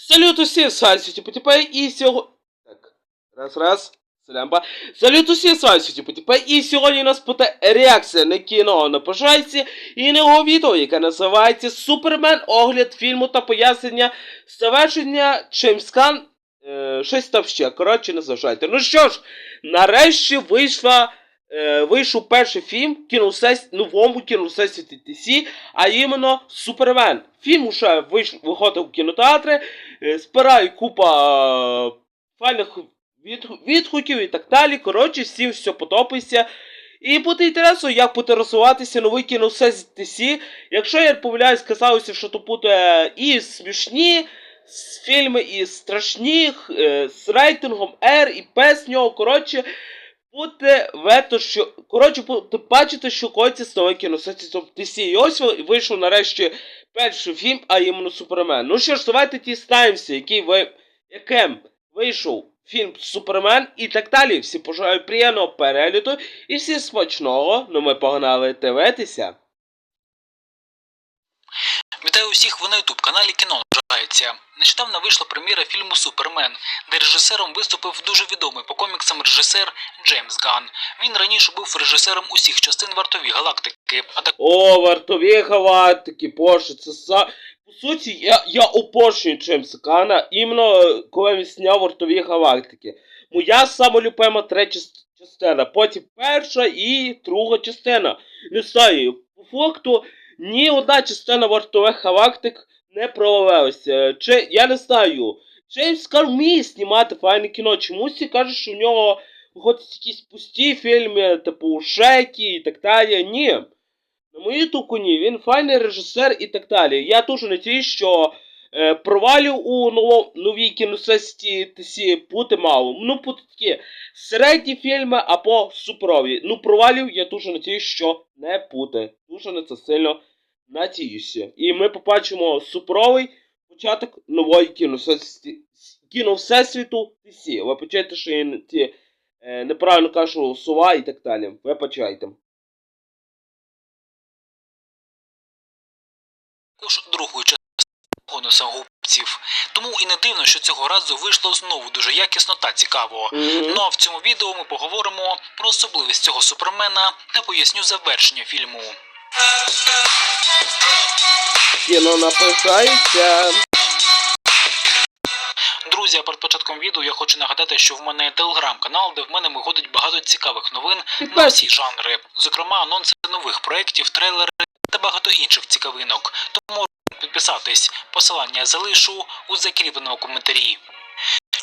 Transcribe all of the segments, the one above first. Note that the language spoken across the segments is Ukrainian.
Салют усім, з вами Сюті Потіпе і сьогодні... Так, раз, раз, салямба. Салют усім, з вами Сюті Потіпе і сьогодні у нас буде реакція на кіно на пожайці і на його відео, яке називається Супермен, огляд фільму та пояснення завершення Чеймскан. Е, щось там ще, коротше, не зважайте. Ну що ж, нарешті вийшла... Е, вийшов перший фільм кіносес... новому кіносесіті TC, а іменно Супермен. Фільм уже вийш... виходив в кінотеатри, е, збирає купа е, файних від... відгуків і так далі. Коротше, всім все подобається. І буде інтересно, як буде розвиватися новий кіносесіт TC. Якщо я не помиляюсь, казалося, що то буде і смішні фільми, і страшні, е, з рейтингом R, і без нього. Коротше, буде вето, що. Коротше, бачити, що коїться новим кіносесітом TC. І ось вийшов нарешті перший фільм, а іменно Супермен. Ну що ж, давайте дізнаємося, який ви, яким вийшов фільм Супермен і так далі. Всі бажаю приємного перегляду і всім смачного. Ну ми погнали дивитися. Вітаю усіх ви на ютуб каналі Кіно Вважається. Нещодавно вийшла прем'єра фільму Супермен, де режисером виступив дуже відомий по коміксам режисер Джеймс Ган. Він раніше був режисером усіх частин вартові галактики, а також О, вартові галактики, боже, це са. По суті, я, я обожнюю Джеймса Гана, іменно е, коли він зняв вартові галактики. Моя самолюбима третя частина, потім перша і друга частина. Не знаю, по факту ні одна частина вартових галактик не провалилася. Чи, я не знаю. Джеймс Ган вміє знімати файне кіно. Чомусь всі кажуть, що в нього виходять якісь пусті фільми, типу Шекі і так далі. Ні. На мою думку, ні, він файний режисер і так далі. Я дуже надіюсь, що е, провалів у ново, новій кіносесті буде мало. Ну, будуть такі середні фільми або суперові. Ну, провалів я дуже надіюсь, що не буде. Дуже на це сильно надіюся. І ми побачимо суперовий початок нової кіносесті, кіновсесвіту. Ви почуєте, що я ті, е, неправильно кажу слова і так далі. Ви почайте. другою частиною гонуса губців. Тому і не дивно, що цього разу вийшло знову дуже якісно та цікаво. Мгм. Ну а в цьому відео ми поговоримо про особливість цього супермена та поясню завершення фільму. Кіно написається. Друзі, а перед початком відео я хочу нагадати, що в мене є телеграм-канал, де в мене виходить багато цікавих новин на всі жанри, зокрема анонси нових проєктів, трейлери та багато інших цікавинок. Тому підписатись. Посилання залишу у закріпленому коментарі.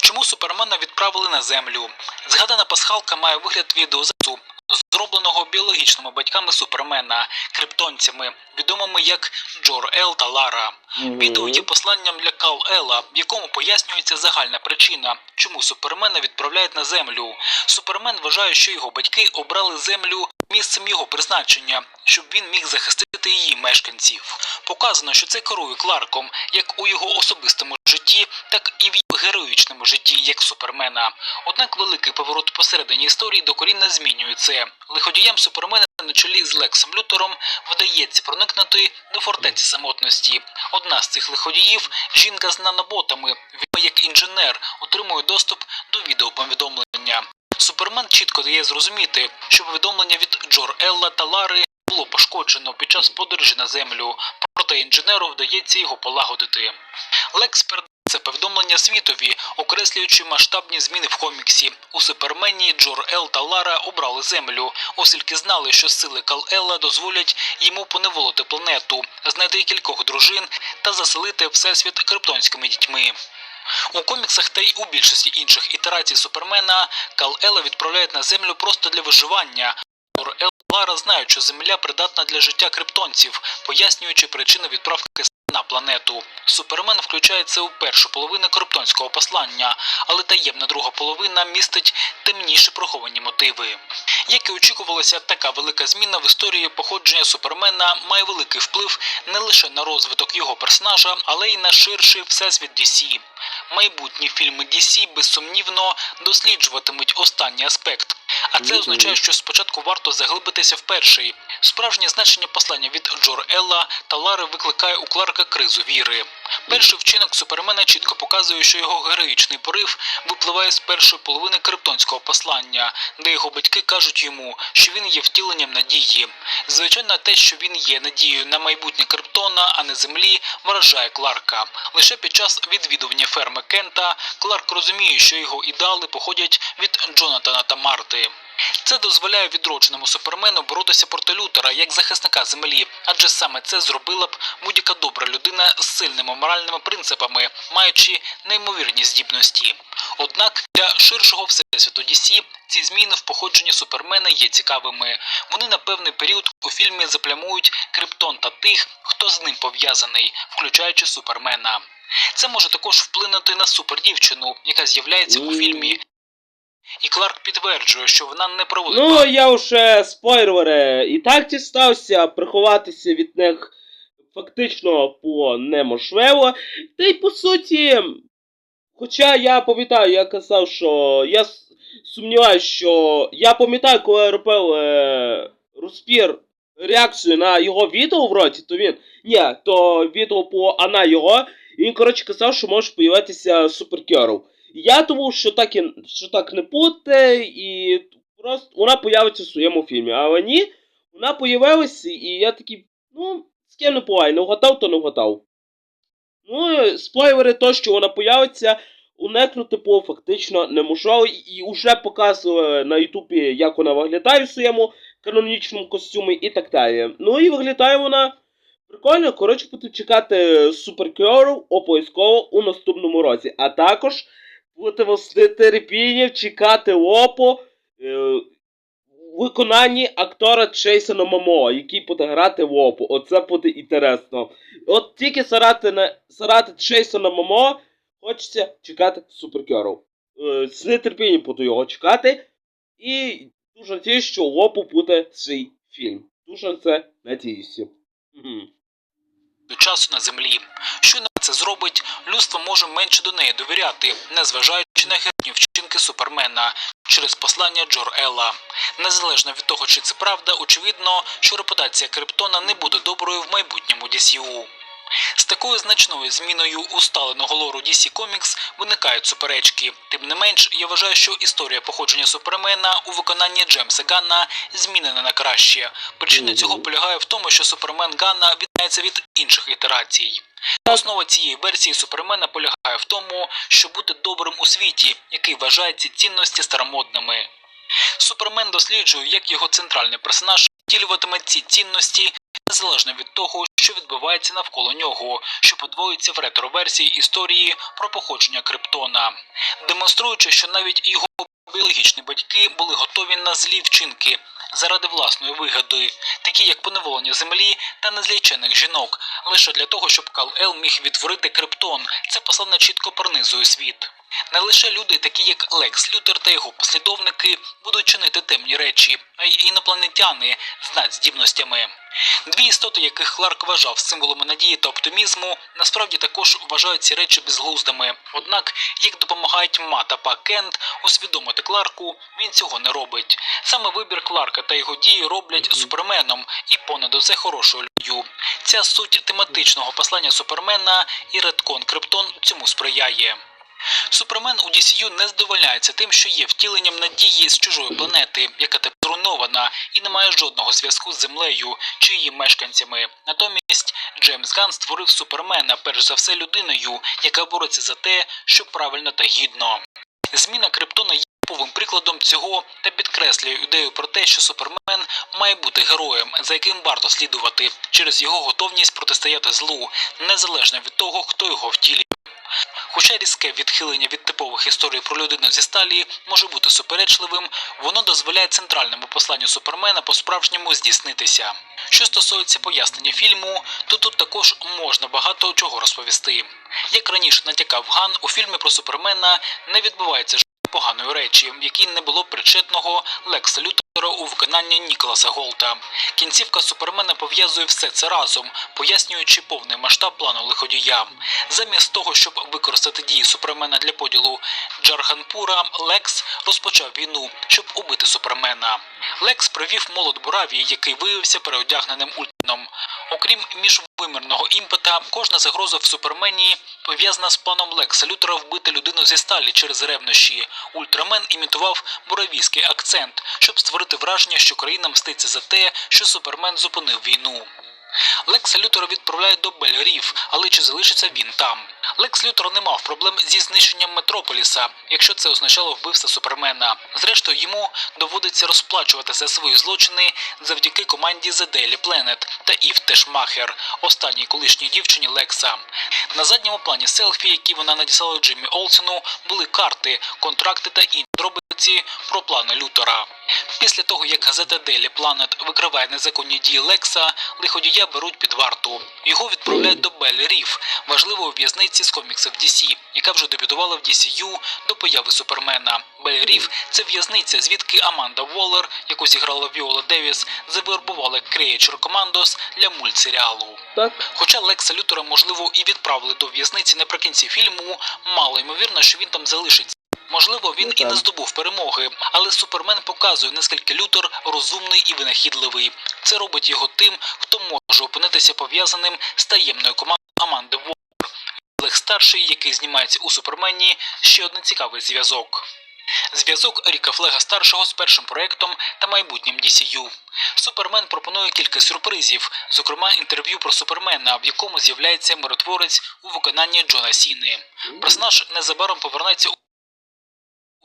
Чому Супермена відправили на землю? Згадана пасхалка має вигляд відеозапису, зробленого біологічними батьками Супермена, криптонцями, відомими як Джор Ел та Лара. Відео є посланням для Кал Ела, в якому пояснюється загальна причина, чому Супермена відправляють на землю. Супермен вважає, що його батьки обрали землю місцем його призначення, щоб він міг захистити її мешканців. Показано, що це керує Кларком як у його особистому житті, так і в героїчному житті як Супермена. Однак великий поворот посередині історії докорінно змінює це. Лиходіям Супермена на чолі з Лексом Лютером вдається проникнути до фортеці самотності. Одна з цих лиходіїв жінка з наноботами, відома як інженер, отримує доступ до відеоповідомлення. Супермен чітко дає зрозуміти, що повідомлення від Джор Елла та Лари було пошкоджено під час подорожі на землю, проте інженеру вдається його полагодити. Лекс передає це повідомлення світові, окреслюючи масштабні зміни в коміксі. У Супермені Джор Ел та Лара обрали землю, оскільки знали, що сили Кал Елла дозволять йому поневолити планету, знайти кількох дружин та заселити всесвіт криптонськими дітьми. У коміксах та й у більшості інших ітерацій Супермена Кал Ела відправляють на землю просто для виживання. Джор Ел та Лара знають, що земля придатна для життя криптонців, пояснюючи причину відправки на планету. Супермен включається у першу половину криптонського послання, але таємна друга половина містить темніші приховані мотиви. Як і очікувалося, така велика зміна в історії походження Супермена має великий вплив не лише на розвиток його персонажа, але й на ширший всесвіт DC. майбутні фільми DC безсумнівно досліджуватимуть останній аспект. А це означає, що спочатку варто заглибитися в перший. Справжнє значення послання від Джор Елла та Лари викликає у Кларка кризу віри. Перший вчинок Супермена чітко показує, що його героїчний порив випливає з першої половини криптонського послання, де його батьки кажуть йому, що він є втіленням надії. Звичайно, те, що він є надією на майбутнє Криптона, а не землі, вражає Кларка. Лише під час відвідування ферми Кента Кларк розуміє, що його ідеали походять від Джонатана та Марти. Це дозволяє відродженому супермену боротися проти Лютера як захисника землі, адже саме це зробила б будь-яка добра людина з сильними моральними принципами, маючи неймовірні здібності. Однак для ширшого всесвіту DC ці зміни в походженні супермена є цікавими. Вони на певний період у фільмі заплямують Криптон та тих, хто з ним пов'язаний, включаючи супермена. Це може також вплинути на супердівчину, яка з'являється у фільмі. І Кларк підтверджує, що вона не проводить Ну, я вже спойлери. І так дістався, приховатися від них фактично по неможливо. Та й по суті. Хоча я пам'ятаю, я казав, що я сумніваюся, що я пам'ятаю, коли я робив е, розпір реакцію на його відео вроді, то він. Ні, то відео по Ана його. І він, коротше, казав, що може появитися суперкерл. Я думав, що так, і, що так не буде, і просто вона появиться в своєму фільмі. Але ні, вона появилася, і я такий, ну, з ким не буває, не вгадав, то не вгадав. Ну, спойлери, то, що вона появиться, уникнути було фактично неможливо, і вже показували на Ютубі, як вона виглядає в своєму канонічному костюмі і так далі. Ну і виглядає вона прикольно, коротше, буду чекати суперкеру обов'язково у наступному році. А також будемо з нетерпінням чекати Опо е, виконанні актора Чейсона Мамо, який буде грати в Опо. Оце буде інтересно. От тільки зарати, на, зарати Чейсона Мамо, хочеться чекати суперкеру. Е, з нетерпінням буду його чекати. І дуже надіюсь, що у Опо буде свій фільм. Дуже на це надіюся. До часу на землі. Щойно це зробить, людство може менше до неї довіряти, незважаючи на герні вчинки супермена через послання Джор Елла. Незалежно від того, чи це правда, очевидно, що репутація Криптона не буде доброю в майбутньому DCU. З такою значною зміною усталеного лору DC Comics виникають суперечки. Тим не менш, я вважаю, що історія походження Супермена у виконанні Джемса Ганна змінена на краще. Причина цього полягає в тому, що Супермен Ганна відрізняється від інших ітерацій. Основа цієї версії Супермена полягає в тому, щоб бути добрим у світі, який вважає ці цінності старомодними. Супермен досліджує, як його центральний персонаж втілюватиме ці цінності незалежно від того, що відбувається навколо нього, що подвоюється в ретро-версії історії про походження Криптона, демонструючи, що навіть його біологічні батьки були готові на злі вчинки заради власної вигоди, такі як поневолення землі та незлічених жінок, лише для того, щоб Кал-Ел міг відтворити Криптон. Це послання чітко пронизує світ. Не лише люди, такі як Лекс Лютер та його послідовники, будуть чинити темні речі, а й інопланетяни з надздібностями. Дві істоти, яких Кларк вважав символами надії та оптимізму, насправді також вважають ці речі безглуздими. Однак, як допомагають Ма Па Кент усвідомити Кларку, він цього не робить. Саме вибір Кларка та його дії роблять суперменом і понад усе хорошою люддю. Ця суть тематичного послання супермена і редкон Криптон цьому сприяє. Супермен у DCU не задовольняється тим, що є втіленням надії з чужої планети, яка тепер зруйнована і не має жодного зв'язку з землею чи її мешканцями. Натомість Джеймс Ган створив супермена перш за все людиною, яка бореться за те, що правильно та гідно. Зміна Криптона є типовим прикладом цього та підкреслює ідею про те, що супермен має бути героєм, за яким варто слідувати через його готовність протистояти злу, незалежно від того, хто його втілює. Хоча різке відхилення від типових історій про людину зі сталії може бути суперечливим, воно дозволяє центральному посланню супермена по-справжньому здійснитися. Що стосується пояснення фільму, то тут також можна багато чого розповісти. Як раніше натякав Ган, у фільмі про супермена не відбувається поганої речі, в якій не було причетного Лекса Лютера у виконанні Ніколаса Голта. Кінцівка Супермена пов'язує все це разом, пояснюючи повний масштаб плану лиходія. Замість того, щоб використати дії Супермена для поділу Джарганпура, Лекс розпочав війну, щоб убити Супермена. Лекс привів молот Буравії, який виявився переодягненим ультраном. Окрім міжвимірного імпета, кожна загроза в Супермені пов'язана з планом Лекса Лютера вбити людину зі сталі через ревнощі. Ультрамен імітував буравійський акцент, щоб створити враження, що країна мститься за те, що Супермен зупинив війну. Лекса Лютера відправляють до Бель-Рів, але чи залишиться він там? Лекс Лютер не мав проблем зі знищенням Метрополіса, якщо це означало вбивство Супермена. Зрештою, йому доводиться розплачувати за свої злочини завдяки команді The Daily Planet та Ів Тешмахер, останній колишній дівчині Лекса. На задньому плані селфі, які вона надіслала Джиммі Олсену, були карти, контракти та інші дробиці про плани Лютера. Після того, як газета Daily Planet викриває незаконні дії Лекса, лиходія беруть під варту. Його відправляють до Бель Рів, важливої в'язниці з коміксів DC, яка вже дебютувала в DCU до появи Супермена. Бель Рів – це в'язниця, звідки Аманда Воллер, яку зіграла Віола Девіс, завербувала Creature Commandos для мультсеріалу. Так. Хоча Лекса Лютера, можливо, і відправили до в'язниці наприкінці фільму, мало ймовірно, що він там залишиться. Можливо, він Ну, і не здобув перемоги, але Супермен показує, наскільки Лютер розумний і винахідливий. Це робить його тим, хто може опинитися пов'язаним з таємною командою Аманди Воллер. Лекс старший, який знімається у Супермені, ще один цікавий зв'язок. Зв'язок Ріка Флега старшого з першим проектом та майбутнім DCU. Супермен пропонує кілька сюрпризів, зокрема інтерв'ю про Супермена, в якому з'являється миротворець у виконанні Джона Сіни. Персонаж незабаром повернеться у-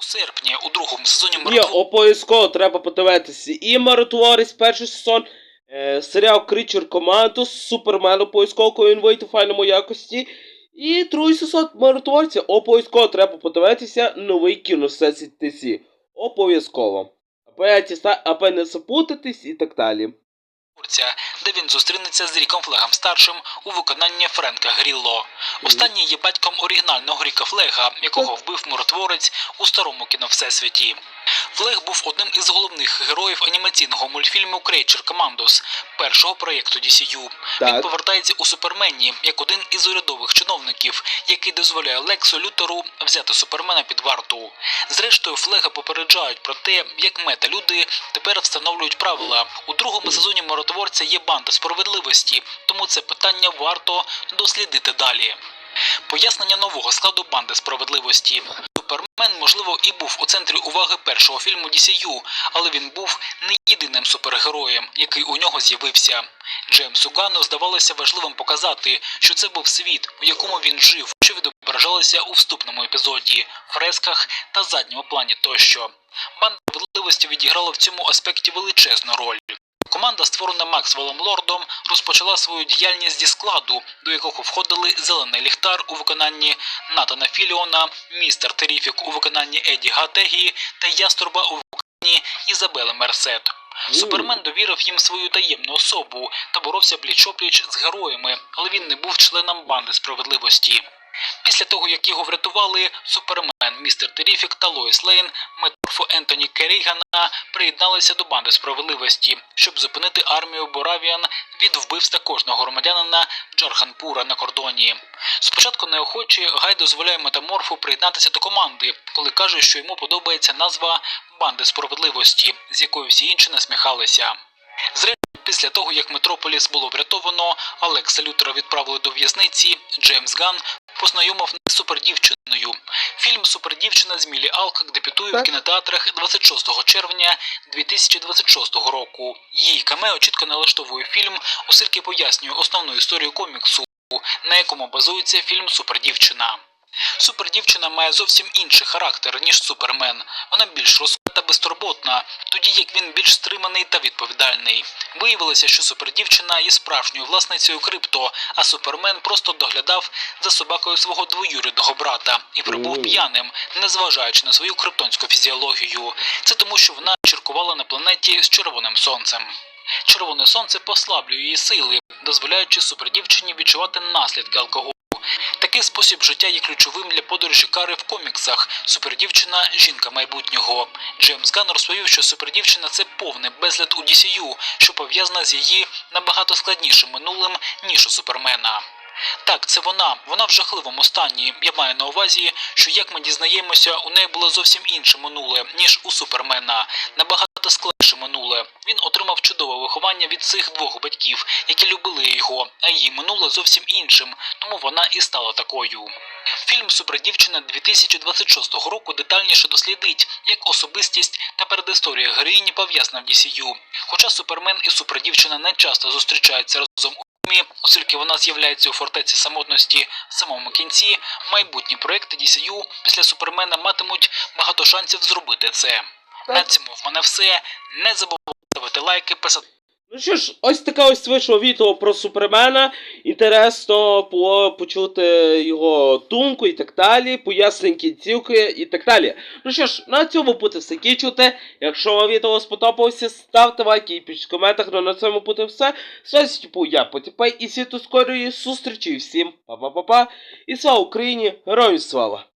у серпні у другому сезоні Ні, миротворець. обов'язково треба подивитися. І Миротворець, перший сезон, е, серіал Крічер Команду з Суперменом обов'язково, коли він вийде в файному якості. І другий сезон Миротворця обов'язково треба подивитися новий кіносесій TC. Обов'язково. Аби, аби не запутатись і так далі. Миротворця, де він зустрінеться з Ріком Флегом старшим у виконанні Френка Грілло. Останній є батьком оригінального Ріка Флега, якого вбив миротворець у старому кіновсесвіті. Флег був одним із головних героїв анімаційного мультфільму Creature Commandos, першого проєкту DCU. Він повертається у Супермені як один із урядових чиновників, який дозволяє Лексу Лютеру взяти Супермена під варту. Зрештою, Флега попереджають про те, як мета-люди тепер встановлюють правила. У другому сезоні миротворця є банда справедливості, тому це питання варто дослідити далі. Пояснення нового складу банди справедливості. Супермен, можливо, і був у центрі уваги першого фільму DCU, але він був не єдиним супергероєм, який у нього з'явився. Джеймсу Ганну здавалося важливим показати, що це був світ, у якому він жив, що відображалося у вступному епізоді, фресках та задньому плані тощо. Банда справедливості відіграла в цьому аспекті величезну роль. Команда, створена Максвеллом Лордом, розпочала свою діяльність зі складу, до якого входили Зелений Ліхтар у виконанні Натана Філіона, Містер Теріфік у виконанні Еді Гатегі та Яструба у виконанні Ізабели Мерсет. Супермен довірив їм свою таємну особу та боровся пліч-опліч з героями, але він не був членом банди справедливості. Після того, як його врятували, Супермен, Містер Теріфік та Лоїс Лейн, Меторфо Ентоні Керрігана приєдналися до банди справедливості, щоб зупинити армію Боравіан від вбивства кожного громадянина Джарханпура на кордоні. Спочатку неохоче Гай дозволяє метаморфу приєднатися до команди, коли каже, що йому подобається назва банди справедливості, з якою всі інші насміхалися. Зрештою, після того, як Метрополіс було врятовано, Алекса Лютера відправили до в'язниці, Джеймс Ган познайомив з супердівчиною. Фільм Супердівчина з Мілі Алкак дебютує в кінотеатрах 26 червня 2026 року. Її камео чітко налаштовує фільм, оскільки пояснює основну історію коміксу, на якому базується фільм Супердівчина. Супердівчина має зовсім інший характер, ніж Супермен. Вона більш розкрита безтурботна, тоді як він більш стриманий та відповідальний. Виявилося, що супердівчина є справжньою власницею крипто, а Супермен просто доглядав за собакою свого двоюрідного брата і прибув п'яним, незважаючи на свою криптонську фізіологію. Це тому, що вона чіркувала на планеті з червоним сонцем. Червоне сонце послаблює її сили, дозволяючи супердівчині відчувати наслідки алкоголю. Такий спосіб життя є ключовим для подорожі Кари в коміксах. Супердівчина жінка майбутнього. Джеймс Ганн розповів, що супердівчина це повний безлад у DCU, що пов'язана з її набагато складнішим минулим, ніж у Супермена. Так, це вона. Вона в жахливому стані. Я маю на увазі, що як ми дізнаємося, у неї було зовсім інше минуле, ніж у Супермена. Набагато складніше. Він отримав чудове виховання від цих двох батьків, які любили його, а її минуле зовсім іншим, тому вона і стала такою. Фільм Супердівчина 2026 року детальніше дослідить, як особистість та передісторія героїні пов'язана в DCU. Хоча Супермен і Супердівчина не часто зустрічаються разом у фільмі, оскільки вона з'являється у фортеці самотності в самому кінці, майбутні проекти DCU після Супермена матимуть багато шансів зробити це. На цьому в мене все. Не забувайте ставити лайки, писати. Ну що ж, ось таке ось вийшло відео про Супермена. Інтересно по- почути його думку і так далі, пояснення кінцівки і так далі. Ну що ж, на цьому буде все кінчувати. Якщо вам відео сподобалося, ставте лайки і пишіть в коментах, ну на цьому буде все. З типу я Потіпай і світу скорої зустрічі. Всім па-па-па-па. І слава Україні! Героям слава!